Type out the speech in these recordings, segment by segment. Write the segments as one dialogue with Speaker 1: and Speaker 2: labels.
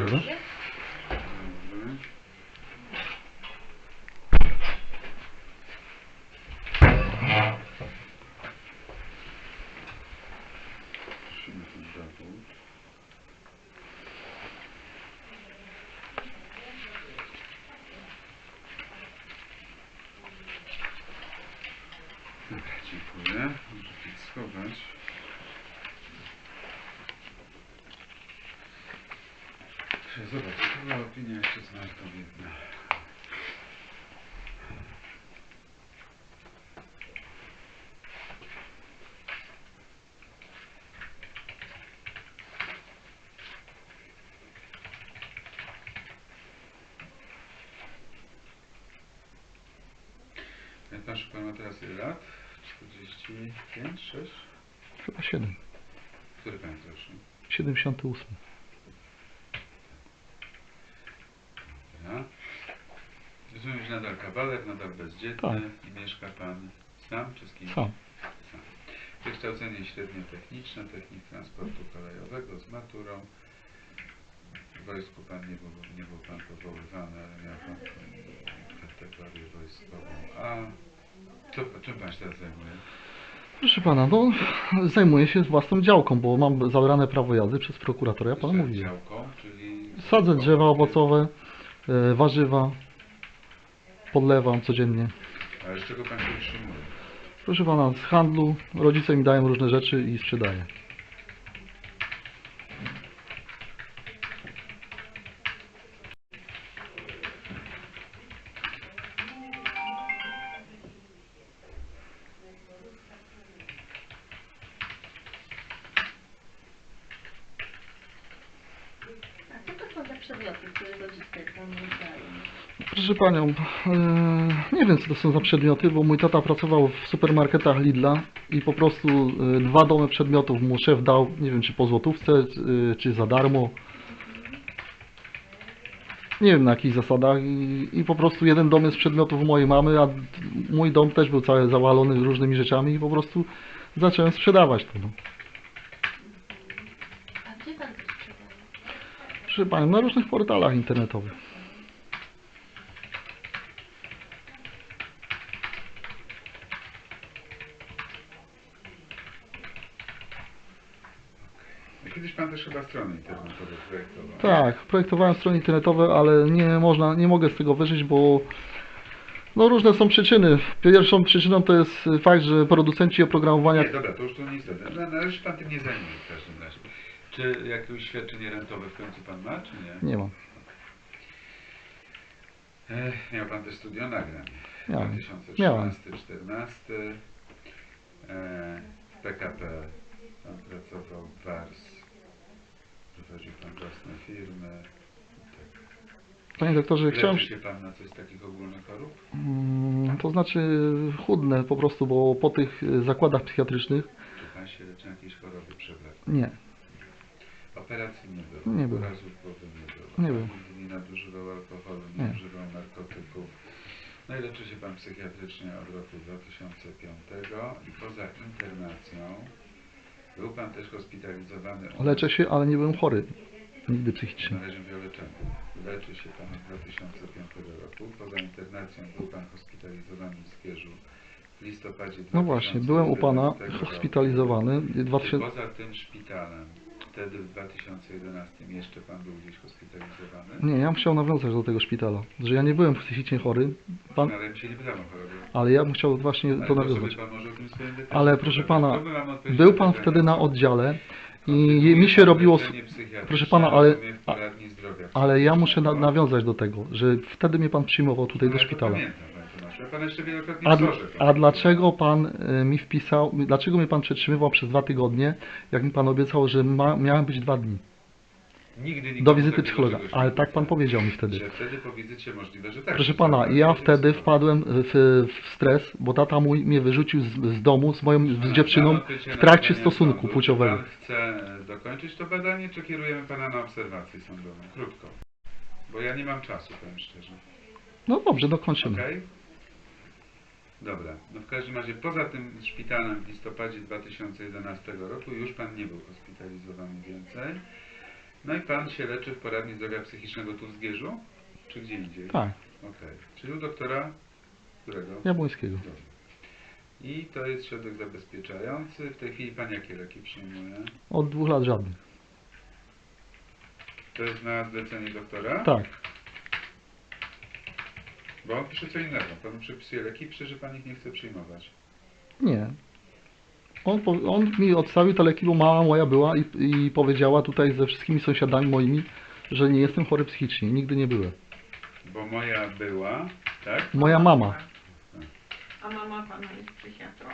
Speaker 1: Dobra, dziękuję. Muszę to schować. Zobacz, była opinia jeszcze jedna. Jak pan Szupan ma teraz ile lat? 45, 6?
Speaker 2: Chyba 7.
Speaker 1: Który pan jest rocznik?
Speaker 2: 78.
Speaker 1: Dobra. Rozumiem, że nadal kawaler, nadal bezdzietny
Speaker 2: Tak.
Speaker 1: i mieszka pan sam czy z kimś?
Speaker 2: Sam.
Speaker 1: Sam. Wykształcenie średnio-techniczne, technik transportu kolejowego z maturą. W wojsku pan nie był, nie był pan powoływany, ale miał pan kategorię wojskową. A co, czym pan się teraz zajmuje?
Speaker 2: Proszę pana, no zajmuję się własną działką, bo mam zabrane prawo jazdy przez prokuratora, ja panu mówiłem.
Speaker 1: Działką, czyli...
Speaker 2: Sadzę drzewa owocowe, e, warzywa, podlewam codziennie.
Speaker 1: Ale z czego pan się utrzymuje?
Speaker 2: Proszę pana, z handlu rodzice mi dają różne rzeczy i sprzedaję. Proszę panią, e, nie wiem co to są za przedmioty, bo mój tata pracował w supermarketach Lidla i po prostu e, dwa domy przedmiotów mu szef dał, nie wiem czy po złotówce, e, czy za darmo. Nie wiem na jakich zasadach i, i po prostu jeden dom jest przedmiotów mojej mamy, a mój dom też był cały zawalony różnymi rzeczami i po prostu zacząłem sprzedawać to. No.
Speaker 3: A gdzie pan?
Speaker 2: Proszę panią, na różnych portalach internetowych.
Speaker 1: Kiedyś pan też chyba strony internetowe projektował.
Speaker 2: Tak, projektowałem strony internetowe, ale nie można, nie mogę z tego wyżyć, bo no różne są przyczyny. Pierwszą przyczyną to jest fakt, że producenci oprogramowania
Speaker 1: Nie, dobra, to już tu nie istotne. No, razie się pan tym nie zajmuje w każdym razie. Czy jakieś świadczenie rentowe w końcu pan ma, czy nie?
Speaker 2: nie mam.
Speaker 1: Ech, miał pan też studio nagrań.
Speaker 2: Miałem.
Speaker 1: 2013-14. E, w PKP pan pracował WARS. Prowadził pan własne firmy.
Speaker 2: Panie doktorze, chciałem...
Speaker 1: Leczy się pan na coś takich ogólnych chorób?
Speaker 2: Mm, To znaczy chudne po prostu, bo po tych zakładach psychiatrycznych
Speaker 1: Czy pan się leczy na jakieś choroby przewlekłe?
Speaker 2: nie,
Speaker 1: Operacji nie było.
Speaker 2: Nie było.
Speaker 1: Urazów głowy nie było.
Speaker 2: Nie było.
Speaker 1: Nigdy nie nadużywał alkoholu, nie,
Speaker 2: Nie.
Speaker 1: używał narkotyków. No i leczy się pan psychiatrycznie od roku 2005 i poza internacją był pan też hospitalizowany.
Speaker 2: leczę się, ale nie byłem chory. Nigdy psychicznie.
Speaker 1: Na razie mówię o leczeniu. Leczy się pan od 2005 roku. Poza internacją był pan hospitalizowany w Skierzu w listopadzie 2011
Speaker 2: No właśnie, byłem u pana hospitalizowany.
Speaker 1: Czy
Speaker 2: 2000...
Speaker 1: poza tym szpitalem, wtedy w 2011 jeszcze pan był gdzieś hospitalizowany?
Speaker 2: Nie, ja bym chciał nawiązać do tego szpitala, że ja nie byłem psychicznie chory, pan...
Speaker 1: No, ale mi się nie pytałem o chorobę.
Speaker 2: ale ja bym chciał właśnie
Speaker 1: Ale
Speaker 2: to nawiązać.
Speaker 1: pan może o tym
Speaker 2: Ale proszę pana, Był pan wtedy na oddziale i mi się robiło... Proszę pana, ale-. Ale ja muszę na, nawiązać do tego, że wtedy mnie pan przyjmował tutaj do
Speaker 1: No, ja
Speaker 2: szpitala.
Speaker 1: Ja pana jeszcze wielokrotnie
Speaker 2: A,
Speaker 1: w
Speaker 2: dl-
Speaker 1: Zorze
Speaker 2: a dlaczego pan y, mi wpisał, dlaczego mnie pan przetrzymywał przez dwa tygodnie, jak mi pan obiecał, że ma, miałem być dwa dni
Speaker 1: Nigdy nikomu
Speaker 2: do wizyty psychologa?
Speaker 1: nie
Speaker 2: Ale tak pan powiedział mi wtedy.
Speaker 1: Że wtedy po wizycie możliwe, że tak.
Speaker 2: Proszę pana, ja wtedy wpadłem w, w stres, bo tata mój mnie wyrzucił z, z domu z moją z dziewczyną
Speaker 1: pan
Speaker 2: w trakcie stosunku
Speaker 1: sądu.
Speaker 2: płciowego.
Speaker 1: Pan chce dokończyć to badanie, czy kierujemy pana na obserwację sądową? Krótko. Bo ja nie mam czasu, powiem szczerze.
Speaker 2: No dobrze, dokończymy.
Speaker 1: Okej? Dobra. No w każdym razie poza tym szpitalem w listopadzie 2011 roku już pan nie był hospitalizowany więcej. No i pan się leczy w poradni zdrowia psychicznego tu w Zgierzu? Czy gdzie indziej?
Speaker 2: Tak,
Speaker 1: Okej. Czyli u doktora którego?
Speaker 2: Jabłońskiego.
Speaker 1: Dobrze. I to jest środek zabezpieczający. W tej chwili pan jakie leki przyjmuje?
Speaker 2: Od dwóch lat żadnych.
Speaker 1: To jest na zlecenie doktora?
Speaker 2: Tak,
Speaker 1: Bo on pisze co innego. Panu przepisuje leki, pisze, że pan ich nie chce przyjmować.
Speaker 2: nie. On, on mi odstawił te leki, bo mama moja była i, i powiedziała tutaj ze wszystkimi sąsiadami moimi, że nie jestem chory psychicznie. Nigdy nie byłem.
Speaker 1: Bo moja była, tak?
Speaker 2: Moja mama.
Speaker 4: A mama pana jest psychiatrą?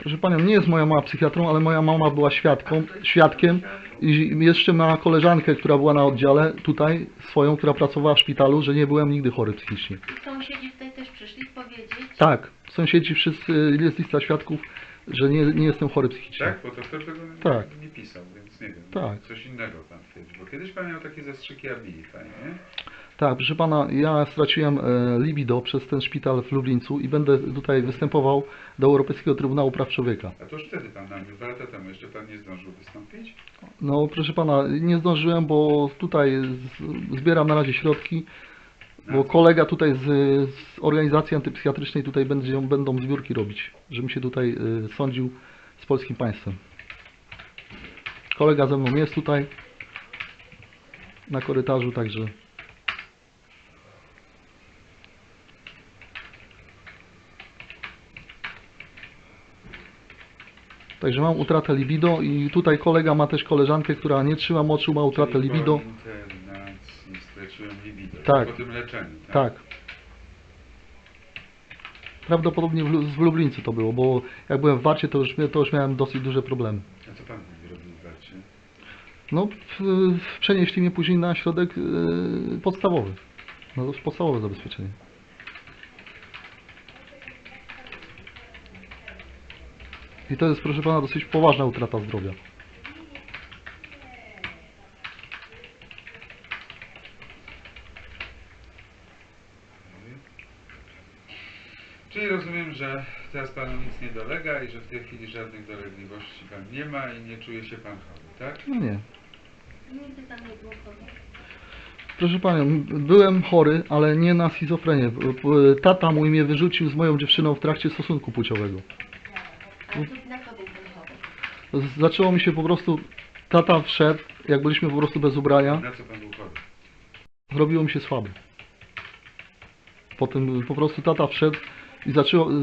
Speaker 2: Proszę Panią, nie jest moja mama psychiatrą, ale moja mama była świadką, świadkiem i jeszcze ma koleżankę, która była na oddziale tutaj, swoją, która pracowała w szpitalu, że nie byłem nigdy chory psychicznie.
Speaker 3: I sąsiedzi tutaj też przyszli powiedzieć.
Speaker 2: Tak, sąsiedzi wszyscy, jest lista świadków, że nie, nie jestem chory psychicznie.
Speaker 1: Tak? Bo doktor tego nie,
Speaker 2: Tak.
Speaker 1: nie pisał, więc nie wiem.
Speaker 2: Tak.
Speaker 1: Coś innego pan twierdzi. Bo kiedyś pan miał takie zastrzyki abilita, nie?
Speaker 2: Tak, proszę Pana, ja straciłem e, libido przez ten szpital w Lublińcu i będę tutaj występował do Europejskiego Trybunału Praw Człowieka.
Speaker 1: A to już wtedy pan nam dwa lata temu jeszcze pan nie zdążył wystąpić?
Speaker 2: No proszę Pana, nie zdążyłem, bo tutaj zbieram na razie środki,
Speaker 1: Na
Speaker 2: bo
Speaker 1: co?
Speaker 2: kolega tutaj z, z organizacji antypsychiatrycznej tutaj będzie, będą zbiórki robić, żebym się tutaj y, sądził z polskim państwem. Kolega ze mną jest tutaj na korytarzu, także Także mam utratę libido i tutaj kolega ma też koleżankę, która nie trzyma moczu, ma utratę
Speaker 1: Czyli
Speaker 2: libido.
Speaker 1: Straciłem libido.
Speaker 2: Tak.
Speaker 1: Po tym leczeniu, tak?
Speaker 2: Tak. Prawdopodobnie w, w Lublińcu to było, bo jak byłem w Warcie, to już, to już miałem dosyć duże problemy.
Speaker 1: A co pan robił w Warcie?
Speaker 2: No, w, przenieśli mnie później na środek y, podstawowy. No, to już podstawowe zabezpieczenie. I to jest, proszę pana, dosyć poważna utrata zdrowia.
Speaker 1: Czyli rozumiem, że teraz panu nic nie dolega i że w tej chwili żadnych dolegliwości pan nie ma i nie czuje się pan chory, tak?
Speaker 2: No nie.
Speaker 3: Nigdy nie było chory.
Speaker 2: Proszę panią, byłem chory, ale nie na schizofrenię. Tata mój mnie wyrzucił z moją dziewczyną w trakcie stosunku płciowego. Zaczęło mi się po prostu, tata wszedł, jak byliśmy po prostu bez ubrania,
Speaker 1: Na co pan był chory?
Speaker 2: zrobiło mi się słaby. Potem po prostu tata wszedł i zaczęło, y,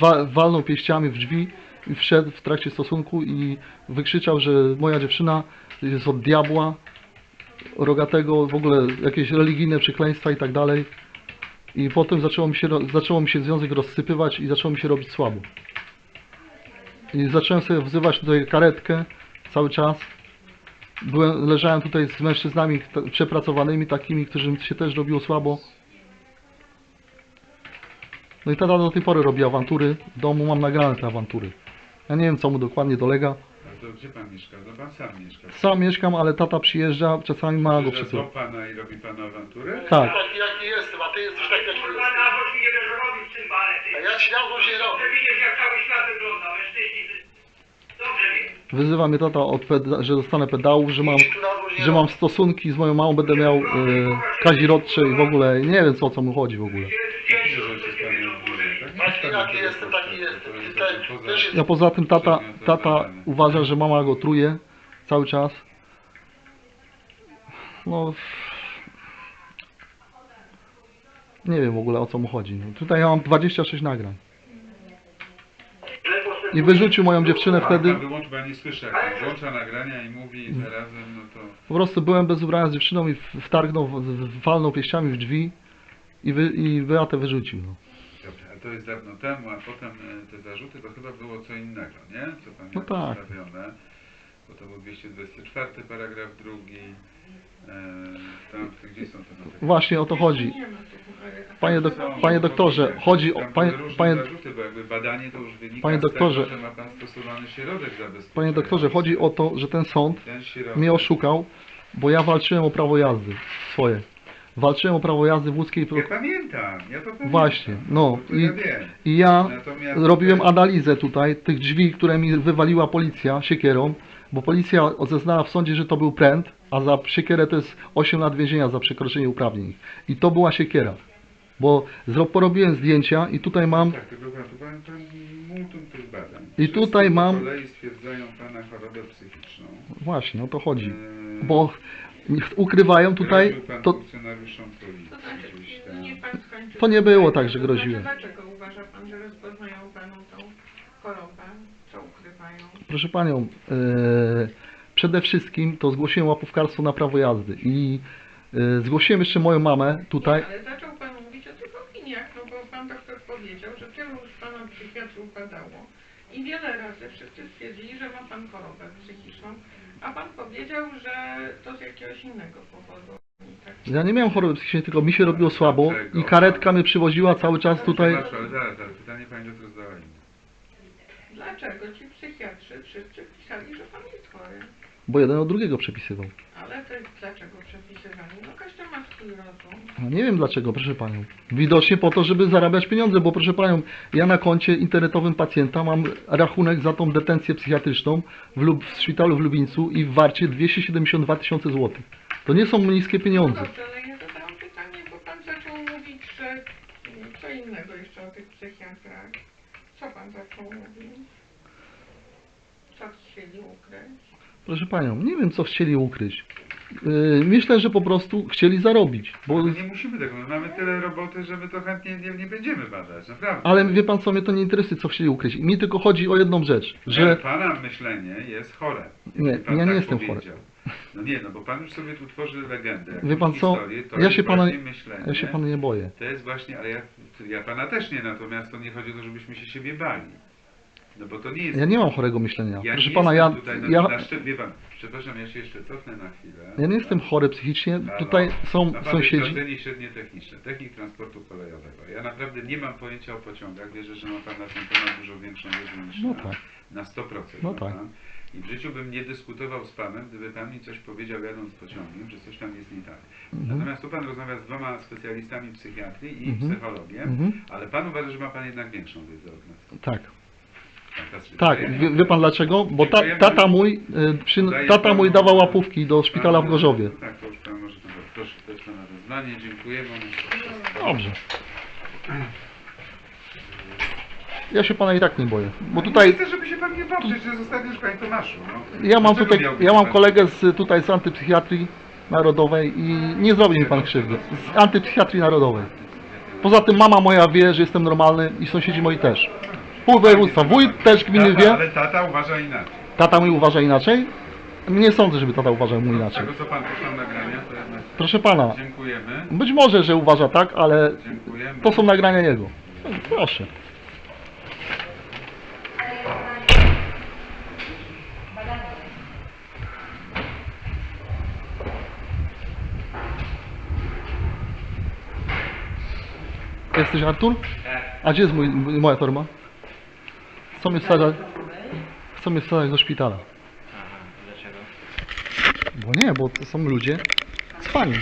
Speaker 2: wa, walnął pięściami w drzwi i wszedł w trakcie stosunku i wykrzyczał, że moja dziewczyna jest od diabła, rogatego, w ogóle jakieś religijne przekleństwa i tak dalej. I potem zaczęło mi się, zaczęło mi się związek rozsypywać i zaczęło mi się robić słabo. I zacząłem sobie wzywać tutaj karetkę cały czas. Byłem, leżałem tutaj z mężczyznami przepracowanymi, takimi, którym się też robiło słabo. No i tata do tej pory robi awantury. W domu mam nagrane te awantury. Ja nie wiem, co mu dokładnie dolega.
Speaker 1: To gdzie pan mieszka? No pan sam mieszka.
Speaker 2: Sam mieszkam, ale tata przyjeżdża, czasami ma go
Speaker 1: Przyjeżdża
Speaker 2: przysyła.
Speaker 1: do pana i robi panu awanturę?
Speaker 2: Tak.
Speaker 5: Taki jaki jestem, a ty jesteś taki jaki jesteś.
Speaker 6: na boś mi nie będę robić w tym bale, ty.
Speaker 5: A ja ci nie robię.
Speaker 6: Dobrze widzisz, jak cały świat wygląda, mężczyźni. Dobrze wiem.
Speaker 2: Wyzywa mnie tata, od peda- że dostanę pedałów, że mam, że mam stosunki z moją mamą, będę miał e, kazirodcze i w ogóle nie wiem, co, o co mu chodzi w ogóle.
Speaker 1: Że się tak?
Speaker 5: Jaki jestem, taki jestem.
Speaker 1: jakby
Speaker 5: te-
Speaker 1: poza-
Speaker 2: Ja tym tata, tata uważa, że mama go truje cały czas. No... Nie wiem w ogóle o co mu chodzi. No, tutaj ja mam 26 nagrań. I wyrzucił moją dziewczynę
Speaker 1: A
Speaker 2: wtedy.
Speaker 1: pan wyłącz, bo ja nie słyszę, jak włącza nagrania i mówi zarazem, no to...
Speaker 2: Po prostu byłem bez ubrania z dziewczyną i wtargnął, walnął pięściami w drzwi i, wy, i Beatę wyrzucił. No.
Speaker 1: To jest dawno temu, a potem e, te zarzuty to chyba było co innego, nie? Co pan
Speaker 2: No tak.
Speaker 1: Bo to był 224 paragraf drugi. E, tam, gdzie są te notatki?
Speaker 2: Właśnie o to chodzi. Panie,
Speaker 1: Są,
Speaker 2: panie doktorze, chodzi o... Panie, panie,
Speaker 1: zarzuty, bo jakby badanie to już wynika
Speaker 2: Panie
Speaker 1: z
Speaker 2: doktorze.
Speaker 1: tego, że ma pan stosowany środek zabezpieczenia.
Speaker 2: panie doktorze, chodzi o to, że ten sąd
Speaker 1: Ten
Speaker 2: mnie oszukał, bo ja walczyłem o prawo jazdy swoje. Walczyłem o prawo jazdy w łódzkiej...
Speaker 1: Ja pamiętam, ja to pamiętam.
Speaker 2: Właśnie, no
Speaker 1: To
Speaker 2: i,
Speaker 1: ja wiem.
Speaker 2: i ja
Speaker 1: Natomiast
Speaker 2: robiłem
Speaker 1: tutaj-
Speaker 2: analizę tutaj tych drzwi, które mi wywaliła policja siekierą. bo policja zeznała w sądzie, że to był pręt, a za siekierę to jest 8 lat więzienia za przekroczenie uprawnień. I to była siekiera. Bo zro- porobiłem zdjęcia i tutaj mam
Speaker 1: Tak, tylko pan, tu pan, pan multum tych badań.
Speaker 2: I
Speaker 1: Wszyscy
Speaker 2: tutaj mam-
Speaker 1: kolei stwierdzają pana chorobę psychiczną.
Speaker 2: właśnie, o to chodzi.
Speaker 1: Eee,
Speaker 2: Bo ukrywają tutaj, to
Speaker 1: funkcjonariuszom
Speaker 4: To znaczy,
Speaker 1: gdzieś tam.
Speaker 4: niech pan skończy.
Speaker 2: To nie było tak, że groziłem.
Speaker 4: Znaczy, dlaczego uważa pan, że rozpoznają panu tą chorobę? Co ukrywają?
Speaker 2: Proszę Panią, e, przede wszystkim to zgłosiłem łapówkarstwo na prawo jazdy i e, zgłosiłem jeszcze moją mamę tutaj.
Speaker 4: Ale zaczął pan mówić o tych opiniach, no bo pan doktor powiedział, że tylu już pana psychiatrów badało i wiele razy wszyscy stwierdzili, że ma pan chorobę psychiczną, a pan powiedział, że to z jakiegoś innego powodu. I tak.
Speaker 2: Ja nie miałem choroby psychicznej, tylko mi się robiło słabo i karetka mnie przywoziła cały czas tutaj.
Speaker 1: Przepraszam, ale zaraz, ale pytanie pani doktor zadała inne.
Speaker 4: Dlaczego ci psychiatrzy wszyscy pisali, że pan jest chory?
Speaker 2: Bo jeden od drugiego przepisywał.
Speaker 4: Ale to jest dlaczego przepisywali? No każdy ma swój rozum.
Speaker 2: No nie wiem dlaczego, proszę Panią. Widocznie po to, żeby zarabiać pieniądze, bo proszę Panią, ja na koncie internetowym pacjenta mam rachunek za tą detencję psychiatryczną w, Lub w szpitalu w Lubińcu i w warcie 272 tysiące złotych. To nie są niskie
Speaker 4: No
Speaker 2: pieniądze.
Speaker 4: dobrze, ale ja zadałam pytanie, bo pan zaczął mówić, że mm, co innego jeszcze o tych psychiatrach. Co pan zaczął mówić? Co chcieli ukryć?
Speaker 2: Proszę Panią, nie wiem co chcieli ukryć. Yy, Myślę, że po prostu chcieli zarobić, bo...
Speaker 1: No nie musimy tego, my mamy tyle roboty, że my to chętnie nie, nie będziemy badać, naprawdę.
Speaker 2: Ale wie Pan co, mnie to nie interesuje, co chcieli ukryć. Mi tylko chodzi o jedną rzecz,
Speaker 1: że pana myślenie jest chore.
Speaker 2: Nie, ja nie
Speaker 1: tak
Speaker 2: jestem
Speaker 1: powiedział. No nie, no bo pan już sobie tu tworzy legendę.
Speaker 2: Wie pan co,
Speaker 1: historię, to
Speaker 2: ja się pana,
Speaker 1: myślenie.
Speaker 2: ja się Pana nie boję.
Speaker 1: To jest właśnie, ale ja, ja pana też nie, natomiast to nie chodzi o to, żebyśmy się siebie bali. No bo to nie jest...
Speaker 2: Ja nie mam chorego myślenia.
Speaker 1: Ja
Speaker 2: Proszę
Speaker 1: nie
Speaker 2: Pana, ja,
Speaker 1: tutaj na,
Speaker 2: ja,
Speaker 1: na szczyt, wie pan, przepraszam, ja się jeszcze cofnę na chwilę.
Speaker 2: ja nie jestem chory psychicznie.
Speaker 1: Halo?
Speaker 2: Tutaj są
Speaker 1: Ma pan
Speaker 2: sąsiedzi.
Speaker 1: wykształcenie średnie techniczne, technik transportu kolejowego. Ja naprawdę nie mam pojęcia o pociągach. Wierzę, że ma pan na ten temat dużo większą wiedzę niż
Speaker 2: No
Speaker 1: ja.
Speaker 2: tak.
Speaker 1: Na 100%.
Speaker 2: No
Speaker 1: ma
Speaker 2: tak.
Speaker 1: pan. I w życiu bym nie dyskutował z panem, gdyby pan mi coś powiedział jadąc pociągiem, że coś tam jest nie tak.
Speaker 2: Mhm.
Speaker 1: Natomiast tu pan rozmawia z dwoma specjalistami psychiatrii i
Speaker 2: Mhm.
Speaker 1: psychologiem,
Speaker 2: Mhm.
Speaker 1: ale pan uważa, że ma pan jednak większą wiedzę od nas.
Speaker 2: Tak. Tak,
Speaker 1: Dziękuję.
Speaker 2: wie, wie Pan dlaczego? Bo ta, tata mój, y, przy, tata mój dawał łapówki do szpitala w
Speaker 1: Pan-
Speaker 2: Gorzowie.
Speaker 1: Tak, to już pan może to Proszę, to jest pana wezwanie. Dziękujemy.
Speaker 2: Dobrze. Ja się Pana i tak nie boję. Bo tutaj
Speaker 1: chcę, żeby się pan nie bał, przecież zostawisz panie Tomaszu. No.
Speaker 2: Ja mam tutaj, ja mam kolegę z, tutaj z antypsychiatrii narodowej i nie zrobi mi pan krzywdy. Z antypsychiatrii narodowej. Poza tym mama moja wie, że jestem normalny i sąsiedzi moi też. Pół województwa, wójt też gminy
Speaker 1: Tata,
Speaker 2: wie,
Speaker 1: Ale tata uważa inaczej.
Speaker 2: tata mój uważa inaczej. Nie sądzę, żeby tata uważał mu
Speaker 1: Z
Speaker 2: inaczej.
Speaker 1: tego co pan poszło nagrania, to jednak
Speaker 2: Proszę pana,
Speaker 1: dziękujemy.
Speaker 2: być może, że uważa tak, ale
Speaker 1: Dziękujemy.
Speaker 2: to są nagrania jego. No, Proszę. Jesteś Artur? A gdzie jest mój, moja torba? Chcą mnie wsadzać, chcą mnie wsadzać do szpitala.
Speaker 7: Aha, dlaczego?
Speaker 2: Bo nie, bo to są ludzie cwani.